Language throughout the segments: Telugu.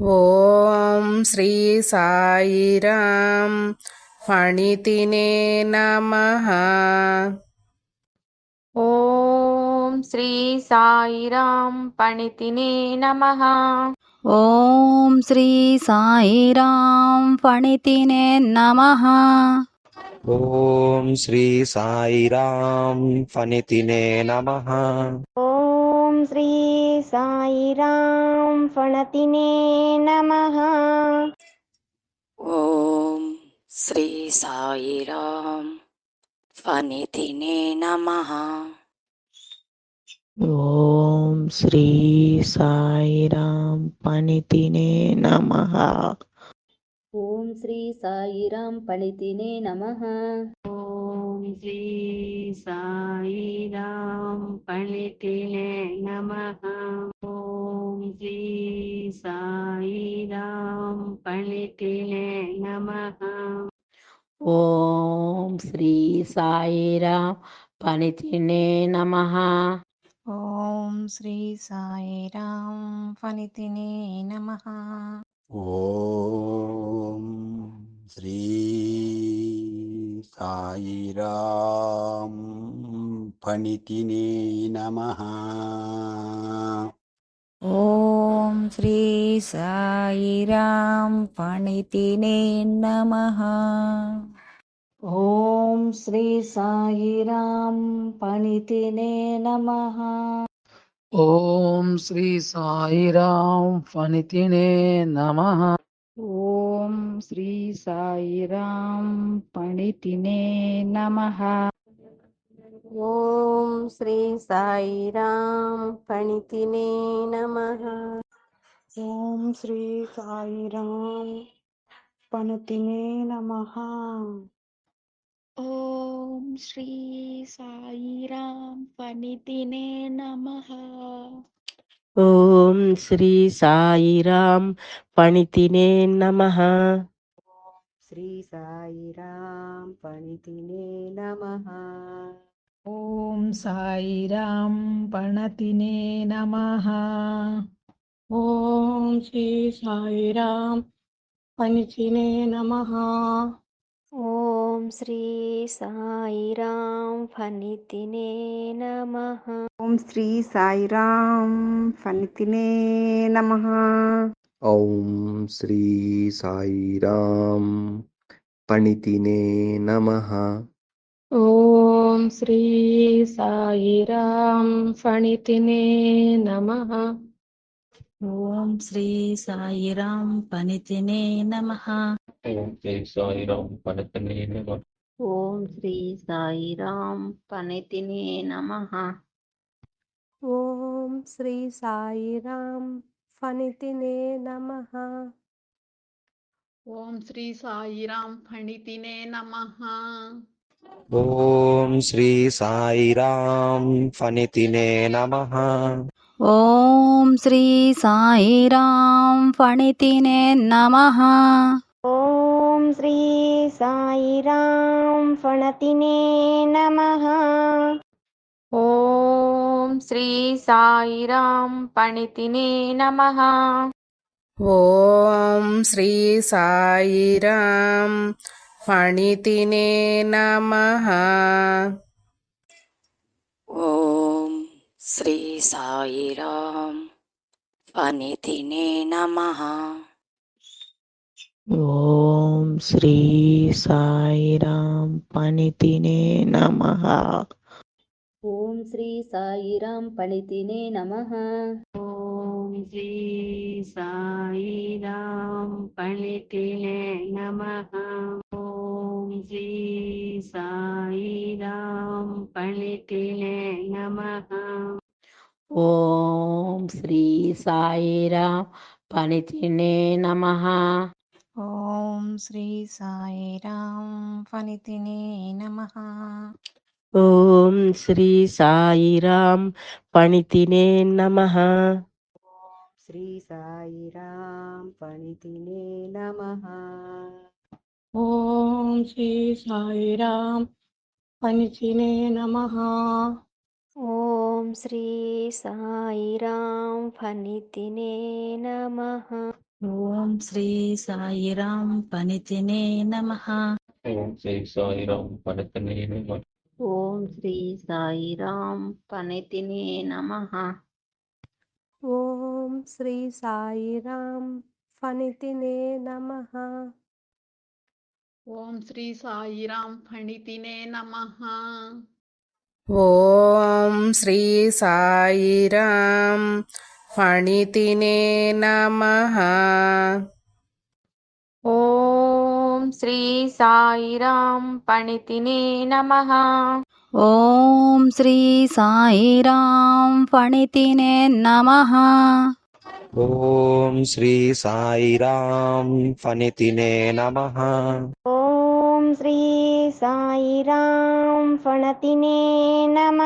ఓం శ్రీ సాయిరాం ఫణితినే నమ. ఓం శ్రీ సాయిరాం పణితినే నమ. ఓం శ్రీ సాయిరాం ఫణితినే నమ. ఓం శ్రీ సాయిరాం ఫణితినే నమ. ఓం శ్రీ సాయిరాం ఫణతినే నమ. ఓం శ్రీ సాయిరాం ఫణితినే నమ. ఓం శ్రీ సాయిరాం పనితినే నమ. ఓం శ్రీ సాయిరాం ఫణితినే నమ. ఓం శ్రీ సాయిరాం పణితినే నమ ఓం శ్రీ సాయిరాం పణితినే నమ ఓం శ్రీ సాయిరాం పనితినే నమ ఓం శ్రీ సాయిరాం ఫణితినే నమ ఓం శ్రీ नमः। ॐ श्री सायिरां फणितिने नमः। ॐ श्री सायि फणितिने नमः। ॐ श्री सायि फणितिने नमः। ఓం శ్రీ సాయిరాం ఫణితినే నమ. ఓం శ్రీ సాయిరాం పణితినే నమ. ఓం శ్రీ సాయిరాం ఫణితినే నమ. ఓం శ్రీ సాయిరాం ఫణితినే నమ. ఓం శ్రీ సాయిరామ్ పణితినే నమ. శ్రీ సాయిరామ్ పణితినే నమ. ఓం సాయిరామ్ పణతినే నమ. ఓం శ్రీ సాయిరామ్ పణితినే నమ. ఓం శ్రీ సాయిరాం ఫణితినే నమ. ఓం శ్రీ సాయిరాం ఫణితినే నమ. ఓం శ్రీ సాయిరాం ఫణితినే నమ. ఓం శ్రీ సాయిరాం ఫణితినే నమ. ఓం శ్రీ సాయిరాం ఫణితినే నమ. ఓం శ్రీ సాయిరాం ఫణితినే నమ. ఓం శ్రీ సాయిరాం ఫణితినే నమ. ఓం శ్రీ సాయిరాం ఫణితినే నమ. ఓం శ్రీ సాయిరాం ఫణితినే నమ. ఓం శ్రీ సాయిరాం ఫణితినే నమ. ఓం శ్రీ సాయిరాం ఫణితినే నమ. ఓం శ్రీ సాయిరాం ఫణతినే నమ. ఓం శ్రీ సాయిరాం పణితినే నమ. ఓం శ్రీ సాయిరాం ఫణితినే నమ. ఓం ஸ்ரீ சாயிராம் பனிதினே நமஹா ஓம் ஸ்ரீ சாயிராம் பணித்தினே நமஹா ஓம் ஸ்ரீ சாயிராம் பணித்தினே நமஹா ஓம் ஸ்ரீ சாயிராம் பணித்தினே நமஹா ஓம் ஸ்ரீ சாயிராம் பணித்தினே நமஹா ఓం శ్రీ సాయిరాం పనితినే నమ. ఓం శ్రీ సాయిరాం ఫణితినే నమ. ఓం శ్రీ సాయిరాం పనితినే నమ. శ్రీ సాయిరాం ఫణితినే నమ. ఓం శ్రీ సాయిరాం ఫణితినే నమ. ॐ श्री साईरां फनितिने नमः ॐ श्री साईरां फनितिने नमः ॐ श्री साईरां फनितिने नमः ॐ श्री साईरां फनितिने नमः ॐ श्री साईरां फनितिने नमः ॐ श्री साईरां फणितिने नमः ॐ శ్రీ సాయిరాం ఫణితినే నమః. ఓం శ్రీ సాయిరాం పణితినే నమ. ఓం శ్రీ సాయిరాం పణితినే నమ. ఓం శ్రీ సాయిరాం ఫణితినే నమ. ఓం శ్రీ సాయిరాం ఫణతినే నమ.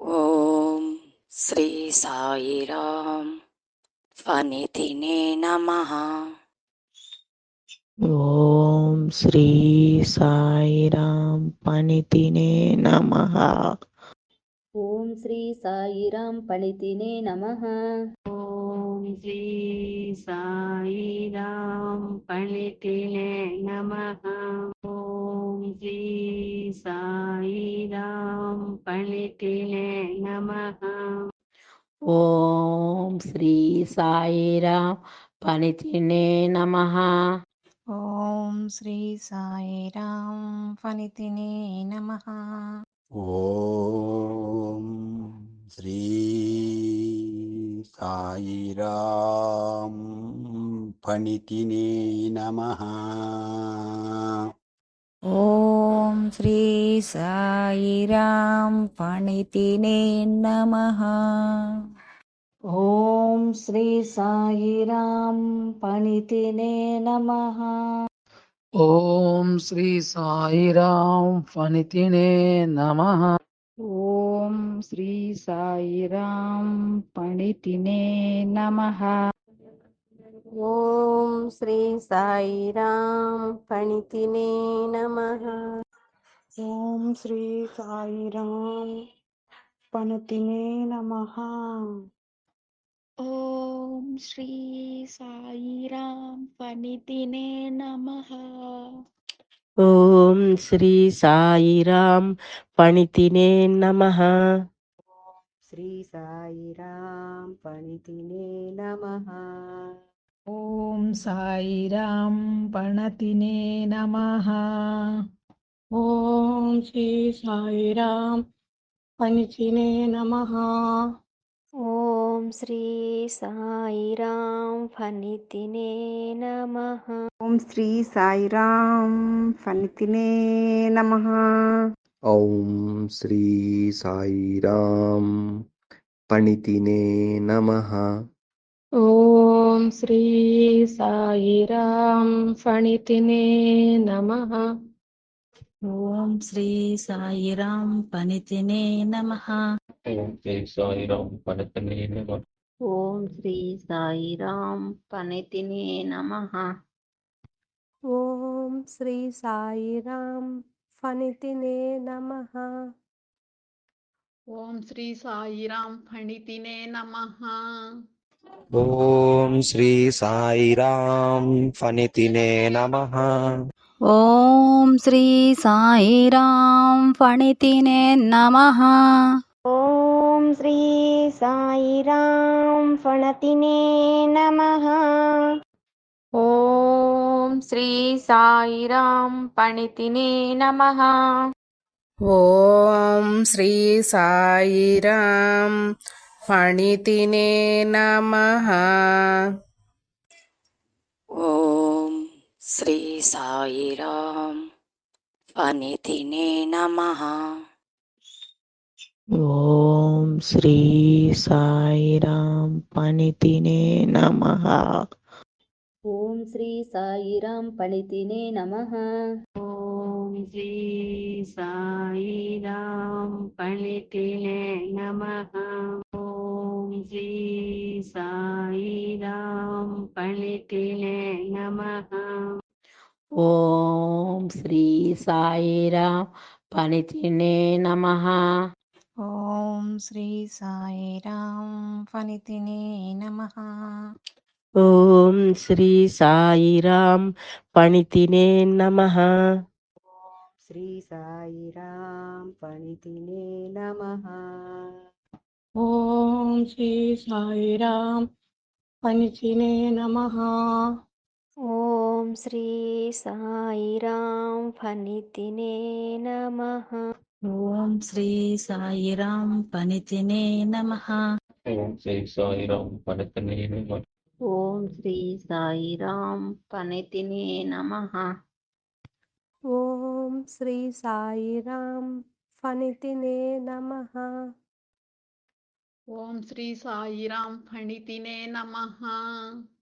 ఓం శ్రీ సాయిరాం ఫణితినే నమ. ఓం శ్రీ సాయిరాం పనితినే నమ. ఓం శ్రీ సాయిరాం పణితినే నమ. ఓం శ్రీ సాయిరాం పణితినే నమ ఓం శ్రీ సాయిరాం పణితినే నమ ఓం శ్రీ సాయిరాం పనితినే నమ ఓం శ్రీ సాయిరాం ఫణితినే నమ ఓం శ్రీ సాయిరాం ఫణితినే నమ. ఓం శ్రీ సాయిరాం పణితినే నమ. ఓం శ్రీ సాయిరాం పణితినే నమ. ఓం శ్రీ సాయిరాం ఫణితినే నమ. ఓం శ్రీ సాయిరాం పణితినే నమ. ఓం శ్రీ సాయిరాం ఫణితినే నమ. ఓం శ్రీ సాయిరాం పణతినే నమ. ఓం శ్రీ సాయిరాం ఫణితినే నమ. ఓం శ్రీ సాయిరాం పణితినే నమ. శ్రీ సాయిరాం పణితినే నమ. ఓం సాయిరాం పణతినే నమ. ఓం శ్రీ సాయిరాం పణితినే నమ. ఓం శ్రీ సాయిరాం ఫణితినే నమ. ఓం శ్రీ సాయిరాం ఫణితినే నమ. ఓం శ్రీ సాయిరాం పణితినే నమ. ఓం శ్రీ సాయిరాం ఫణితినే నమ. ఓం శ్రీ సాయిరాం పణితినే నమ. ఓం శ్రీ సాయిరాం పనితనే నమ. ఓం శ్రీ సాయిరాం పణితినే నమ. ఓం శ్రీ సాయిరాం ఫణితినే నమ. ఓం శ్రీ సాయిరాం ఫణితినే నమ. ఓం శ్రీ సాయిరాం ఫణితినే నమ. ఓం శ్రీ సాయిరాం పణితినే నమ. ఓం శ్రీ సాయిరాం ఫణతినే నమ. ఓం శ్రీ సాయిరాం పణితినే నమ. ఓం శ్రీ సాయిరాం ఫణితినే నమః. ఓం శ్రీ సాయిరాం ఫణితినే నమ ఓం శ్రీ సాయిరాం పనితినే నమ ఓం శ్రీ సాయిరాం పణితినే నమ ఓం శ్రీ సాయిరాం పణితినే నమ ఓం శ్రీ సాయిరాం పణితినే నమ ఓం శ్రీ సాయిరాం పనితినే నమ ఓం శ్రీ సాయిరాం ఫణితినే నమ ఓం ఓం శ్రీ సాయిరాం పణితినే నమ శ్రీ సాయిరాం పణితినే నమ ఓం శ్రీ పనిచినే నమ. ఓం శ్రీ సాయిరాం ఫణితినే నమః. ఓం శ్రీ సాయిరాం పనితినే నమ. ఓం శ్రీ సాయిరాం పనితనే నమ. ఓం శ్రీ సాయిరాం పనితినే నమ. ఓం శ్రీ సాయిరాం ఫణితినే నమః. ఓం శ్రీ సాయిరాం ఫణితినే నమః.